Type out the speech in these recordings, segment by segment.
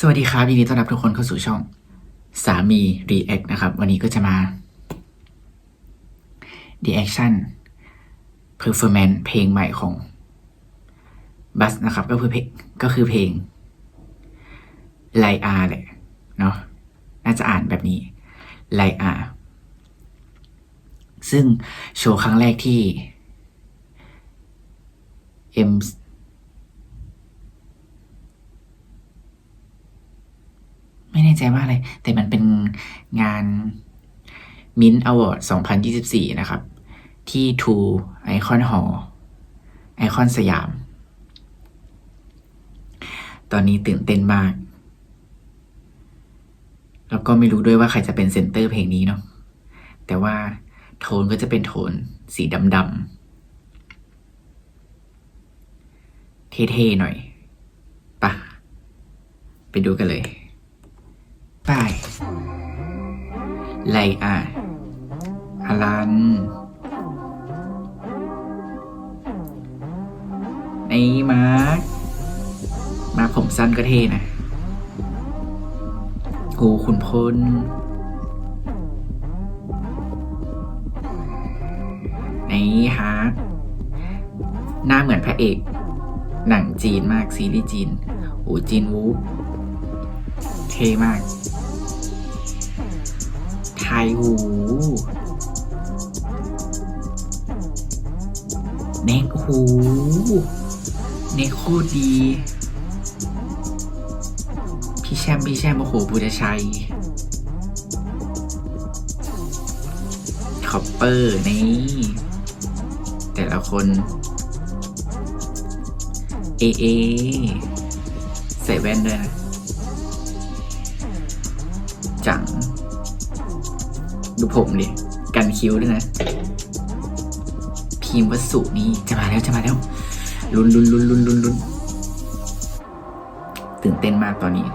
สวัสดีครับยินดีต้อนรับทุกคนเข้าสู่ช่องสามี React นะครับ วันนี้ก็จะมา Reaction Performance เพลงใหม่ของบัสนะครับ ก็คือเพลงก็คือเพลงไลอาแหละเนาะน่าจะอ่านแบบนี้ไลอาซึ่งโชว์ครั้งแรกที่ M ไม่แน่ ใจว่าอะไร แต่มันเป็นงาน Mint Award 2024 นะครับ ที่ True Icon Hall ไอคอนสยาม ตอนนี้ตื่นเต้นมาก แล้วก็ไม่รู้ด้วยว่าใครจะเป็นเซนเตอร์เพลงนี้เนาะแต่ว่าโทนก็จะเป็นโทนสีดำๆเท่ๆหน่อยปะไปดูกันเลย ไปไลอาฮาลันไอ้มาร์คมาผมสั้นก็เท่นะโอ้คุณพลไอ้ฮาร์ดหน้าเหมือนพระเอก หนังจีนมากซีรีส์จีน โอ้จีนวู เท่มากไทยหูเน็กหูเน็กโคตรดี พี่แชมพี่แชมโอ้โหบุรชัยคอปเปอร์นี่ แต่ละคน เอเอ ใส่แว่นด้วยนะ จัง ดูผมดิ กันคิ้วด้วยนะพีมพ์วัสุนี่จะมาแล้วจะมาแล้วลุนลุนลุนลุนลุนลุนตื่นเต้นมากตอนนี้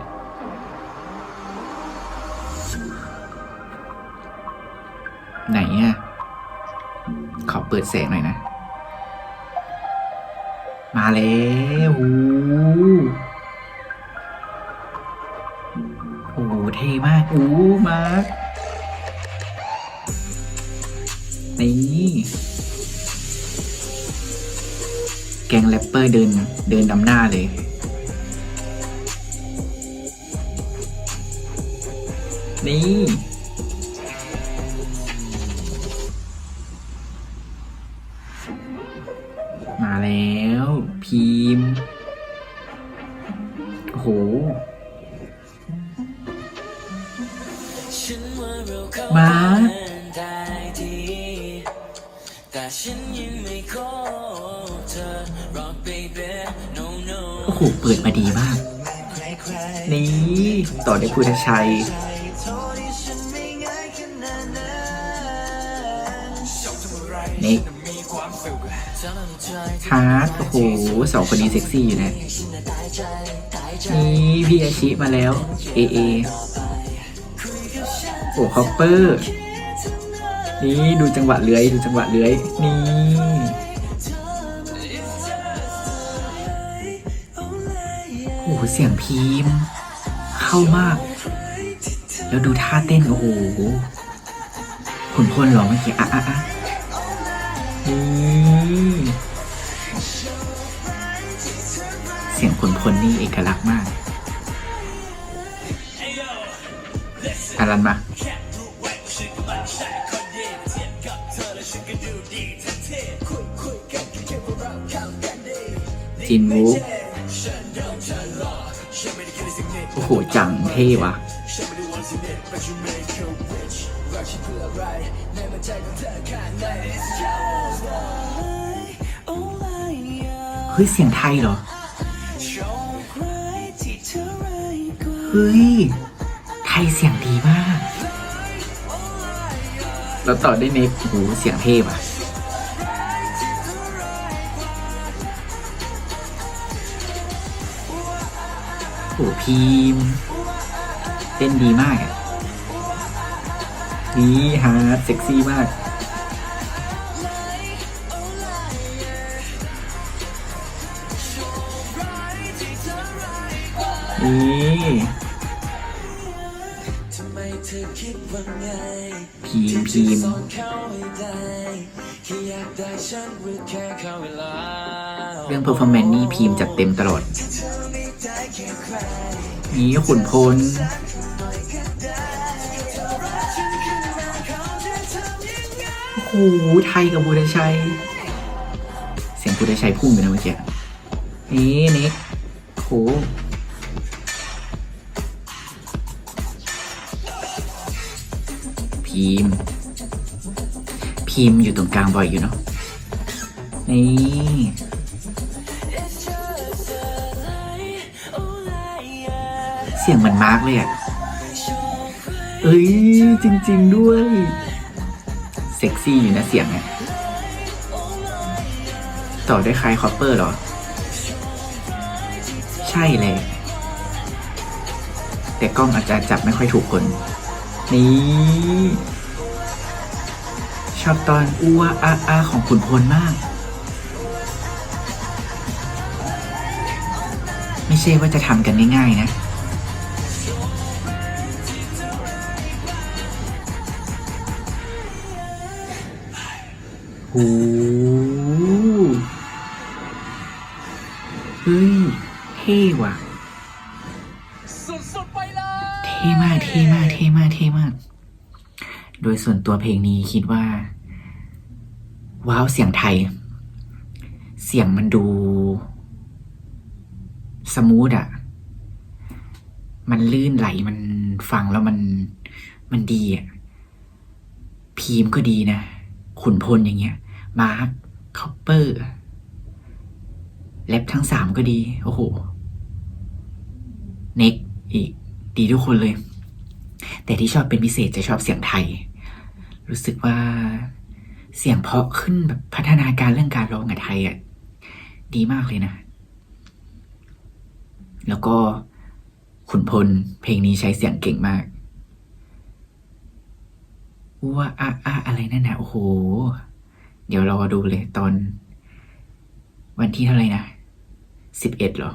ไหนอะ ขอเปิดแสงหน่อยนะ มาแล้ว ท่มากโอ้มาร์คนี่แกงแรปเปอร์เดินเดินนำหน้าเลยนี่มาแล้วพีมพ์ แต่ฉันยังไม่ขอเธอ rock baby no no โอ้โหเปิดมาดีมาก นี่ ต่อได้วยพุทธชัย นี่ฮาร์ดโอ้โหสองคนนี้เซ็กซี่อยู่นะ นี่พี่อาชิมาแล้ว เอเอ โอ้คอปเปอร์ นี่ดูจังหวะเลื้อยดูจังหวะเลื้อยนี่โอ้โหเสียงพีม เข้ามาก แล้วดูท่าเต้นโอ้โหขุนพลหรอเมื่อกี้อะอะอะนี่เสียงขุนพลนี่เอกลักษณ์มากอารันมา จินวูฟโอ้โห จังเท่วะเฮ้ย เสียงไทยเหรอ เฮ้ย ไทยเสียงดีมาก แล้วต่อได้เน็กโอ้โห เสียงเท่ว่ะ โอ้โหพีมพ์เต้นดีมากอะนี่ฮาร์ดเซ็กซี่มาก นี่ทำไมเธอคิดว่าไงพีมพีมสอนเขาให้ได้แค่อยากได้ฉันหรือแค่เข้าเวลาเรื่อง performance นี่พีมจัดเต็มตลอด นี่ขุนพลโอ้โหไทยกับบูดชัย เสียงบูดชัยพุ่งอยู่นะเมื่อกี้นี่นิกโอ้โหพีมพีมอยู่ตรงกลางบ่อยอยู่เนาะนี่ เสียงเหมือนมาร์กเลยอะ เอ้ย จริง ๆ ด้วย เซ็กซี่อยู่นะเสียงเนี่ยต่อด้วยคลายคอปเปอร์หรอ ใช่เลย แต่กล้องอาจจะจับไม่ค่อยถูกคน นี่ ชอบตอนอ้วอาอาของขุนพลมาก ไม่ใช่ว่าจะทำกันง่ายๆนะ โอ้โหเฮ้ย เท่ว่ะ สุดๆไปเลยเท่มาก เท่มาก เท่มาก เท่มาก โดยส่วนตัวเพลงนี้คิดว่า ว้าวเสียงไทย เสียงมันดู สมูทอะมันลื่นไหล มันฟังแล้วมัน มันดีอะพีมก็ดีนะ ขุนพลอย่างเงี้ย มาร์คคอปเปอร์แรปทั้งสามก็ดี โอ้โห เน็กอีก ดีทุกคนเลย แต่ที่ชอบเป็นพิเศษจะชอบเสียงไทย รู้สึกว่าเสียงเพาะขึ้นแบบพัฒนาการเรื่องการร้องกับไทยอะ ดีมากเลยนะ แล้วก็ขุนพลเพลงนี้ใช้เสียงเก่งมาก ว่าอะอะอะไรนั่นนะโอ้โห เดี๋ยวรอดูเลยตอน วันที่เท่าไหร่นะสิบเอ็ดหรอ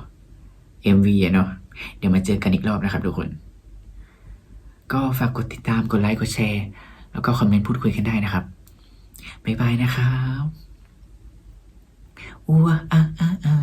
MV อะเนาะเดี๋ยวมาเจอกันอีกรอบนะครับทุกคน ก็ฝากกดติดตามกดไลค์กดแชร์ แล้วก็คอมเมนต์พูดคุยกันได้นะครับบ๊ายบายนะครับอ้วอะอะอะ